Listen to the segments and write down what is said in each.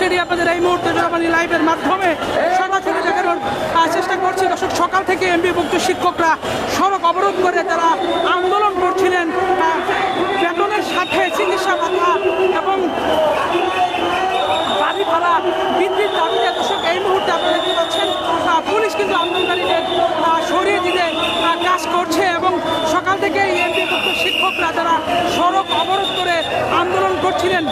সেটি আপনাদের এই মুহূর্তে জনবাণী লাইভের মাধ্যমে সরাসরি দেখানোর চেষ্টা করছি। দর্শক, সকাল থেকে এমবিভুক্ত শিক্ষকরা সড়ক অবরোধ করে তারা আন্দোলন করছিলেন। বেতনের সাথে চিকিৎসা ভাতা এবং বাড়ি ভাড়া বৃদ্ধির দাবিতে দর্শক, এই মুহূর্তে আপনারা দেখতে পাচ্ছেন পুলিশ কিন্তু আন্দোলনকারীদের সরিয়ে দিতে কাজ করছে এবং সকাল থেকে এমপিভুক্ত শিক্ষকরা তারা সড়ক অবরোধ করে আন্দোলন করছিলেন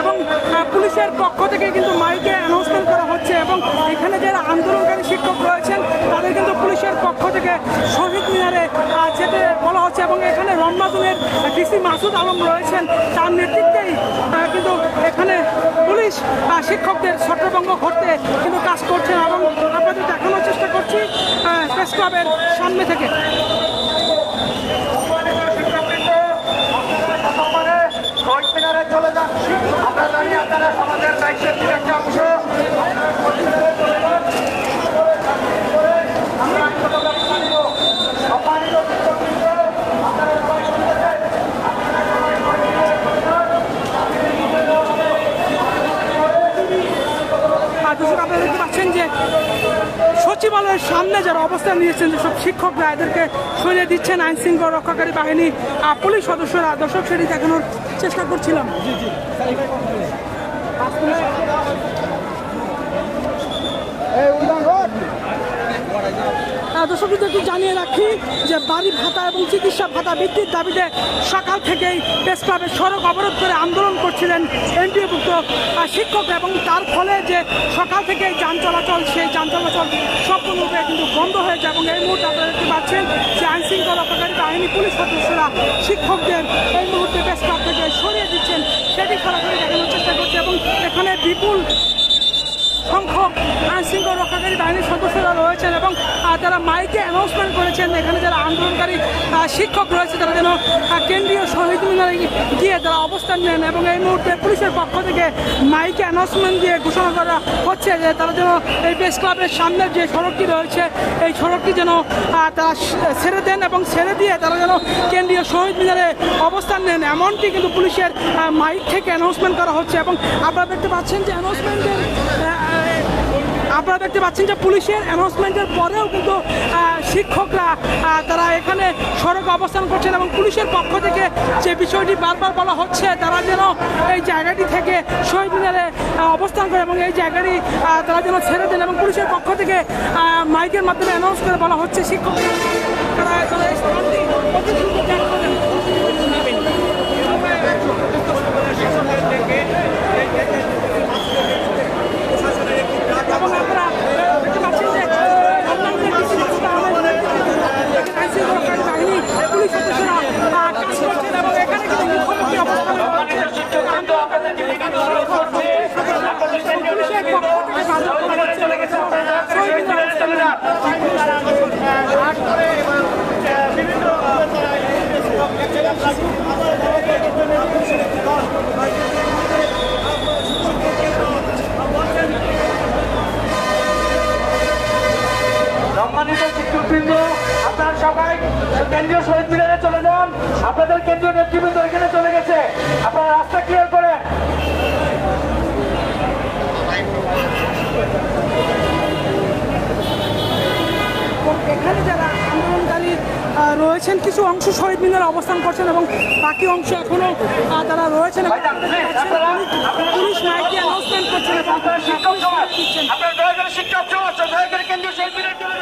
এবং আহ, পুলিশের পক্ষ থেকে কিন্তু মাইকে অ্যানাউন্সমেন্ট করা হচ্ছে এবং এখানে যারা আন্দোলনকারী শিক্ষক রয়েছেন, তাদের কিন্তু পুলিশের পক্ষ থেকে শহীদ মিনারে যেতে বলা হচ্ছে এবং এখানে রমনাজনের ডিসি মাসুদ আলম রয়েছেন। তার নেতৃত্বেই কিন্তু এখানে পুলিশ শিক্ষকদের ছত্রভঙ্গ করতে কিন্তু কাজ করছেন এবং আপনাদের দেখানোর চেষ্টা করছি প্রেস ক্লাবের সামনে থেকে। আপনারা যে সচিবালয়ের সামনে যারা অবস্থান নিয়েছেন, যেসব শিক্ষকরা এদেরকে সরিয়ে দিচ্ছেন আইন শৃঙ্খলা রক্ষাকারী বাহিনী পুলিশ সদস্যরা, দর্শক, সেটি দেখানোর চেষ্টা করছিলাম। জি আহ, দর্শকদের একটু জানিয়ে রাখি যে বাড়ি ভাতা এবং চিকিৎসা ভাতা বৃদ্ধির দাবিতে সকাল থেকেই প্রেস সড়ক অবরোধ করে আন্দোলন করছিলেন এনটিএভুক্ত শিক্ষক এবং তার ফলে যে সকাল থেকে যান চলাচল, সেই যান চলাচল সম্পূর্ণরূপে কিন্তু বন্ধ হয়েছে এবং এই মুহূর্তে আপনারা দেখতে পাচ্ছেন যে আইন শৃঙ্খলা রক্ষাকারী বাহিনী পুলিশ সদস্যরা শিক্ষকদের এই মুহূর্তে প্রেস ক্লাব থেকে সরিয়ে দিচ্ছেন। সেটি সরাসরি দেখানোর চেষ্টা করছে এবং এখানে বিপুল সংখ্যক আইন শৃঙ্খলা রক্ষাকারী বাহিনীর সদস্যরা রয়েছেন এবং তারা মাইকে অ্যানাউন্সমেন্ট করেছেন। এখানে যারা আন্দোলনকারী শিক্ষক রয়েছে, তারা যেন কেন্দ্রীয় শহীদ মিনারে গিয়ে তারা অবস্থান নেন এবং এই মুহূর্তে পুলিশের পক্ষ থেকে মাইকে অ্যানাউন্সমেন্ট দিয়ে ঘোষণা করা হচ্ছে যে তারা যেন এই প্রেস ক্লাবের সামনের যে সড়কটি রয়েছে, এই সড়কটি যেন তারা ছেড়ে দেন এবং ছেড়ে দিয়ে তারা যেন কেন্দ্রীয় শহীদ মিনারে অবস্থান নেন। এমনটি কিন্তু পুলিশের মাইক থেকে অ্যানাউন্সমেন্ট করা হচ্ছে এবং আপনারা দেখতে পাচ্ছেন যে অ্যানাউন্সমেন্টের আপনারা দেখতে পাচ্ছেন যে পুলিশের অ্যানাউন্সমেন্টের পরেও কিন্তু শিক্ষকরা তারা এখানে সড়কে অবস্থান করছেন এবং পুলিশের পক্ষ থেকে যে বিষয়টি বারবার বলা হচ্ছে, তারা যেন এই জায়গাটি থেকে শহীদ মিনারে অবস্থান করে এবং এই জায়গাটি তারা যেন ছেড়ে দেন এবং পুলিশের পক্ষ থেকে মাইকের মাধ্যমে অ্যানাউন্স করে বলা হচ্ছে শিক্ষক তারা ত্যাগ করেন। এবং আমরা দেখতে পাচ্ছি যে অন্যান্য কিছুটা আমাদের আইনশৃঙ্খলাকারী বাহিনী পুলিশ সদস্যরা কাজ করছেন এবং এখানে কিন্তু মুখ্যমন্ত্রী অবস্থান পুলিশের পক্ষ থেকে বাধা করা হচ্ছে বিভিন্ন সম্মানিত শিক্ষকবৃন্দ, আপনার সবাই কেন্দ্রীয় শহীদ মিনারে চলে যান। আপনাদের কেন্দ্রীয় নেতৃবৃন্দ এখানে চলে গেছে। আপনারা রাস্তা ক্লিয়ার করেন। রয়েছেন কিছু অংশ শহীদ মিনারে অবস্থান করছেন এবং বাকি অংশ এখনও তারা রয়েছেন। আপনারা- পুলিশ মাইকে অ্যানাউন্সমেন্ট করছেন এবং শিক্ষক সমাজ কেন্দ্রীয় শহীদ মিনারে চলে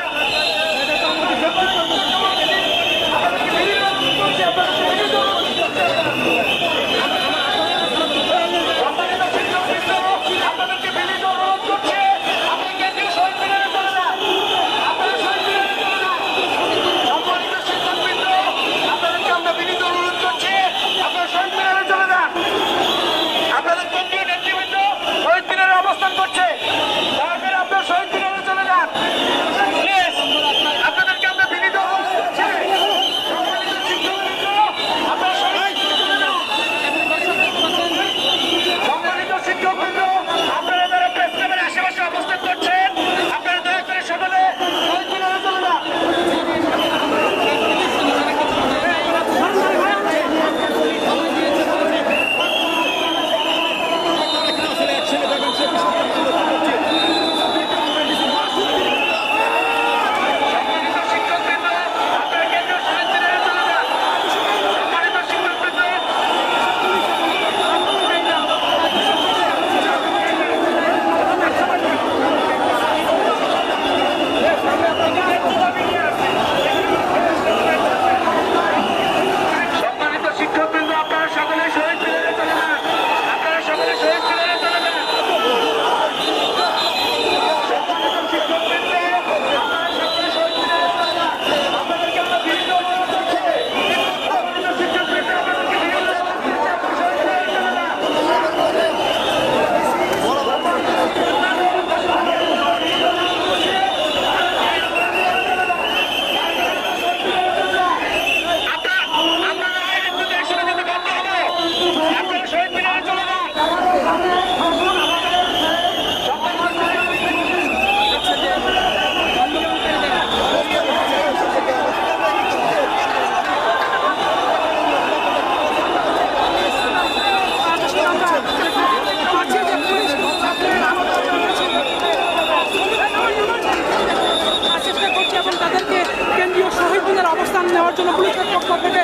মিনার অবস্থান নেওয়ার জন্য পুলিশের পক্ষ থেকে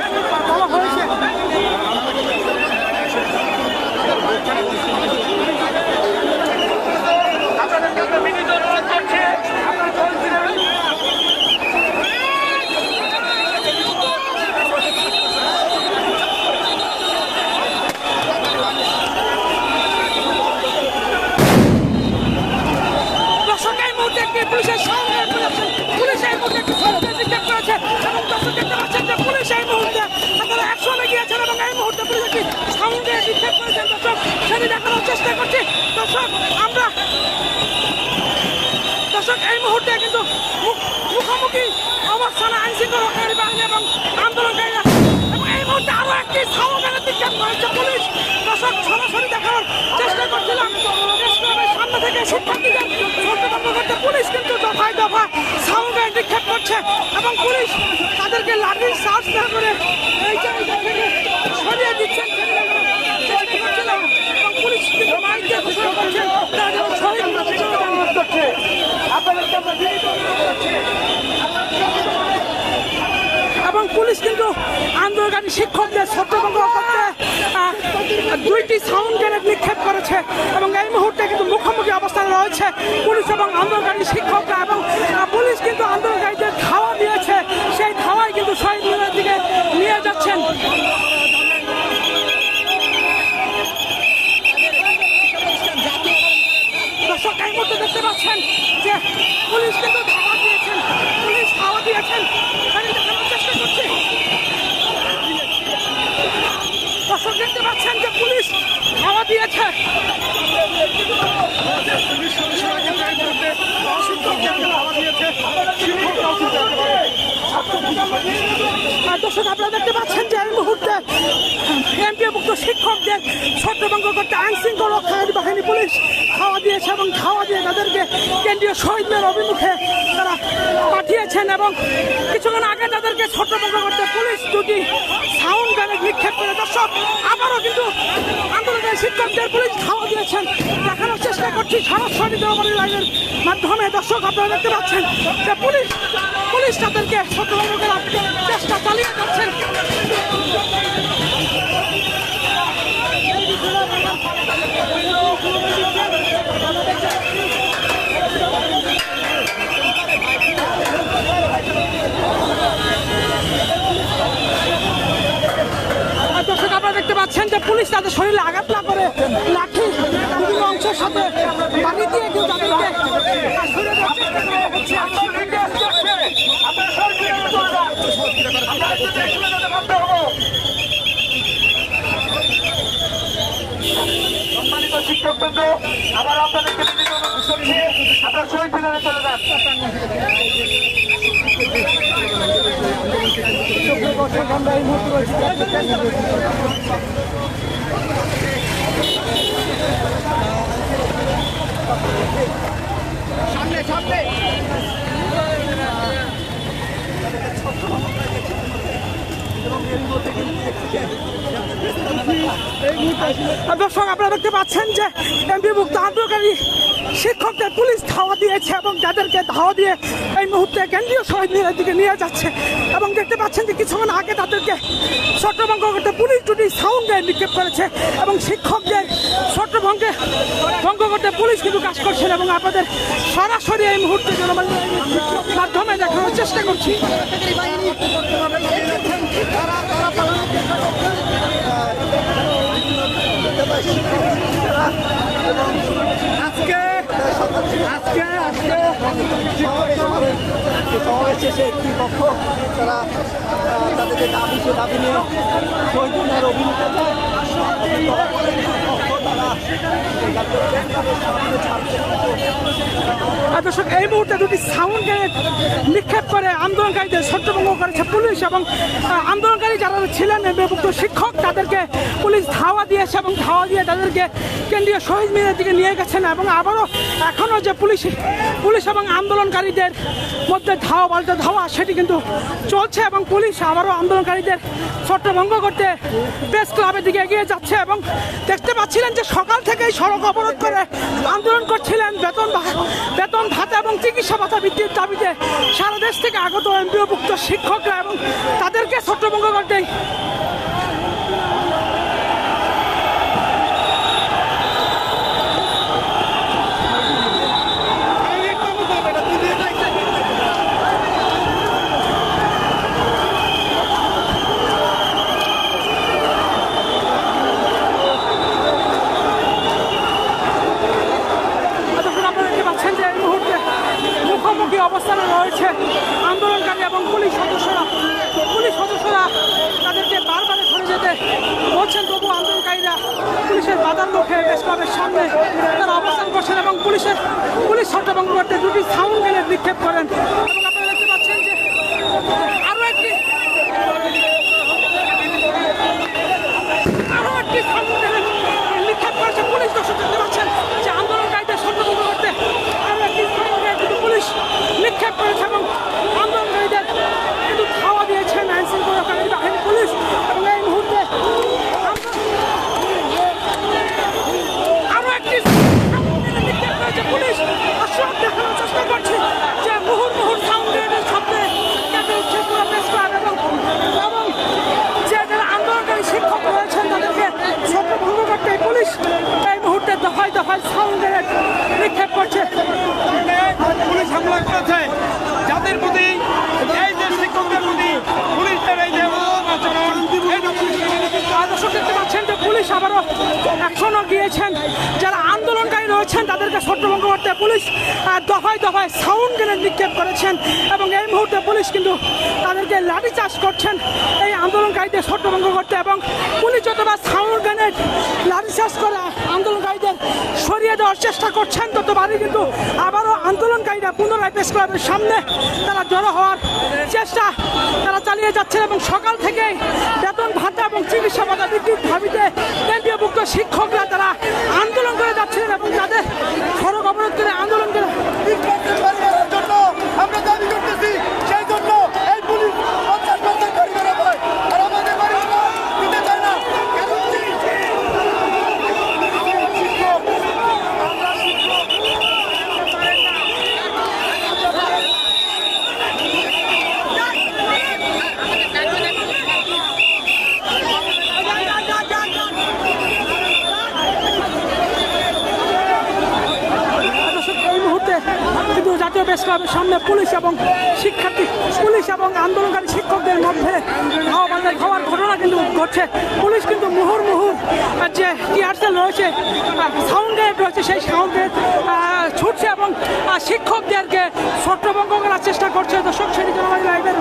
বলা হয়েছে। আপনাদেরকে আমরা বিনীত অনুরোধ করছি দর্শক, আমরা দর্শক, এই মুহূর্তে কিন্তু মুখ- মুখোমুখি অবস্থানে আইন শৃঙ্খলা রক্ষাকারী বাহিনী এবং আন্দোলনকারীরা। এবং এই মুহূর্তে আরও একটি সাউন্ডে নিক্ষেপ করেছে পুলিশ। দর্শক, সরাসরি দেখানোর চেষ্টা করছিলাম। সামনে থেকে শিক্ষার্থীদের সচেতন করতে, পুলিশ কিন্তু দফায় দফায় সাউন্ডে নিক্ষেপ করছে এবং পুলিশ তাদেরকে লাঠির সার্চ না করে এই জায়গা থেকে সরিয়ে দিচ্ছেন সেটি দেখানোর চেষ্টা করছিলাম এবং পুলিশ কিন্তু মাইকে ঘোষণা করছেন তারা যেন শহীদ মিনারে চলে যান। অনুরোধ করছি আপনাদেরকে আমরা বিনীত অনুরোধ করছি এবং পুলিশ কিন্তু আন্দোলনকারী শিক্ষকদের ছত্রভঙ্গ করতে দুইটি সাউন্ড গ্রেনেড নিক্ষেপ করেছে এবং এই মুহূর্তে কিন্তু মুখোমুখি অবস্থানে রয়েছে পুলিশ এবং আন্দোলনকারী শিক্ষকরা এবং পুলিশ কিন্তু আন্দোলনকারীদের ধাওয়া দিয়েছে। সেই ধাওয়াই কিন্তু শহীদ মিনারের দিকে নিয়ে যাচ্ছেন। দেখতে পাচ্ছেন যে পুলিশ কিন্তু ধাওয়া দিয়েছেন। পুলিশ ধাওয়া দিয়েছেন আমি দেখানোর চেষ্টা করছি দর্শক দেখতে পাচ্ছেন যে পুলিশ ধাওয়া দিয়েছে। আর দর্শক, আপনারা দেখতে পাচ্ছেন যে এই মুহূর্তে এমপিভুক্ত শিক্ষকদের ছত্রভঙ্গ করতে আইন শৃঙ্খলা রক্ষাকারী বাহিনী, পুলিশ খাওয়া দিয়েছে এবং খাওয়া দিয়ে তাদেরকে কেন্দ্রীয় শহীদদের অভিমুখে তারা পাঠিয়েছেন এবং কিছুক্ষণ আগে তাদেরকে ছত্রভঙ্গ করতে পুলিশ দুটি সাউন্ড গানে নিক্ষেপ করে। দর্শক, আবারও কিন্তু আন্দোলনের শিক্ষকদের পুলিশ খাওয়া দিয়েছেন। দেখানোর চেষ্টা করছি সরাসরি জনগণী লাইনের মাধ্যমে। দর্শক, আপনারা দেখতে পাচ্ছেন যে পুলিশ পুলিশ তাদেরকে ছত্রভঙ্গ চেষ্টা চালিয়ে দেখতে পাচ্ছেন যে পুলিশ তাদের শরীরে আঘাত না করে লাঠি বিভিন্ন অংশের সাথে পানি দিয়ে কিন্তু তাদেরকে সরিয়ে দেওয়ার চেষ্টা করা হচ্ছে। আপনার নির্দেশ করছে আপনারা শহীদ মিনারে চলে যান আপনাদেরকে দেখলে যেতে বাধ্য হব শিক্ষকবৃন্দ আবার আপনাদেরকে আপনার শহীদ মিনারে চলে যান। আর দর্শক, আপনারা দেখতে পাচ্ছেন যে এমপিভুক্ত আন্দোলনকারী শিক্ষকদের পুলিশ ধাওয়া দিয়েছে এবং তাদেরকে ধাওয়া দিয়ে এই মুহূর্তে কেন্দ্রীয় শহীদ দিকে নিয়ে যাচ্ছে। এবং দেখতে পাচ্ছেন যে কিছুক্ষণ আগে তাদেরকে ছত্রভঙ্গ করতে পুলিশ দুটি সাউন্ডে নিক্ষেপ করেছে এবং শিক্ষকদের ছত্রভঙ্গে ভঙ্গ করতে পুলিশ কিন্তু কাজ করছেন এবং আপনাদের সরাসরি এই মুহূর্তে মাধ্যমে দেখানোর চেষ্টা করছি আজকে আজকে আজকে। সমাবেশ শেষে একটি পক্ষ তারা তাদের যে দাবি সে দাবি নিয়ে শহীদ মিনার অভিমুখে যায় পক্ষ তারা এই জাতীয় প্রেসক্লাবের সামনে ছাড়ছে আর দর্শক এই মুহূর্তে দুটি সাউন্ড গ্রেনেড নিক্ষেপ করে আন্দোলনকারীদের ছত্রভঙ্গ করেছে পুলিশ এবং আন্দোলনকারী যারা ছিলেন বিভক্ত শিক্ষক তাদেরকে পুলিশ ধাওয়া দিয়েছে এবং ধাওয়া দিয়ে তাদেরকে কেন্দ্রীয় শহীদ মিনারের দিকে নিয়ে গেছেন এবং আবারও এখনও যে পুলিশ পুলিশ এবং আন্দোলনকারীদের মধ্যে ধাওয়া, পাল্টা ধাওয়া, সেটি কিন্তু চলছে এবং পুলিশ আবারও আন্দোলনকারীদের ছত্রভঙ্গ করতে প্রেস ক্লাবের দিকে এগিয়ে যাচ্ছে এবং দেখতে পাচ্ছিলেন যে সকাল থেকেই সড়ক অবরোধ করে আন্দোলন করছিলেন বেতন বেতন ভাতা এবং চিকিৎসা ভাতা বৃদ্ধির দাবিতে সারা দেশ থেকে আগত এমপিওভুক্ত শিক্ষকরা এবং তাদেরকে ছত্রভঙ্গ করতেই তখন আপনারা দেখতে পাচ্ছেন যে এই মুহূর্তে মুখোমুখি অবস্থানে রয়েছে আন্দোলনকারী এবং পুলিশ সদস্যরা পুলিশ সদস্যরা তাদেরকে বারবার সরে যেতে বলছেন তবু আন্দোলনকারীরা পুলিশের বাধার মুখে সামনে তারা অবস্থান করছেন এবং পুলিশের পুলিশ ছত্রভঙ্গ করতে দুটি সাউন্ড গেলে নিক্ষেপ করেন এবং আপনারা দেখতে পাচ্ছেন যে আরও একটি আরও একটি সামনে নিক্ষেপ করেছে পুলিশ দর্শক দেখতে পাচ্ছেন যে আন্দোলনকারীদের ছত্রভঙ্গ করতে আরও একটি সামনে কিন্তু পুলিশ নিক্ষেপ করেছে এবং আন্দোলনকারীদের কিন্তু খাওয়া দিয়েছেন আইন শৃঙ্খলাকারী বাহিনী পুলিশ এবং এই মুহূর্তে আরও একটি সামনে নিক্ষেপ করেছে পুলিশ দর্শক দেখানোর চেষ্টা করছি যে মুহুর মুহুর সাউন্ড গ্রেনেডের শব্দে কেঁপে উঠছে পুরো প্রেস ক্লাব এবং এবং যে যারা আন্দোলনকারী শিক্ষক রয়েছেন তাদেরকে ছত্রভঙ্গ করতে পুলিশ এই মুহূর্তে দফায় দফায় সাউন্ড গ্রেনেড নিক্ষেপ করছে পুলিশ হামলা করেছে যাদের প্রতি এই যে শিক্ষকদের প্রতি পুলিশের এই যে আচরণ এটা পুলিশ মেনে নিতে আর দর্শক দেখতে পাচ্ছেন যে পুলিশ আবারও অ্যাকশনও গিয়েছেন। যারা আন্দোলনকারী রয়েছেন, তাদেরকে ছত্রভঙ্গ করতে পুলিশ দফায় দফায় সাউন্ড গ্রেনেড নিক্ষেপ করেছেন এবং এই মুহূর্তে পুলিশ কিন্তু তাদেরকে লাঠি চাষ করছেন এই আন্দোলনকারীদের ছত্রভঙ্গ করতে এবং পুলিশ যতবার সাউন্ড গ্রেনেড চাষ করে আন্দোলনকারীদের সরিয়ে দেওয়ার চেষ্টা করছেন, ততবারই কিন্তু আবারও আন্দোলনকারীরা পুনরায় প্রেস ক্লাবের সামনে তারা জড়ো হওয়ার চেষ্টা তারা চালিয়ে যাচ্ছেন এবং সকাল থেকেই বেতন ভাতা এবং চিকিৎসা এনপিওভুক্ত ক্লাবের সামনে পুলিশ এবং শিক্ষার্থী, পুলিশ এবং আন্দোলনকারী শিক্ষকদের মধ্যে ধাওয়া হওয়ার ঘটনা কিন্তু ঘটছে। পুলিশ কিন্তু মুহুর মুহুর যে টিয়ারসেল রয়েছে সাউন্ড গ্রেড রয়েছে, সেই সাউন্ড ছুটছে এবং শিক্ষকদেরকে ছত্রভঙ্গ করার চেষ্টা করছে। দর্শক, সেটি জনবাদী লাইভের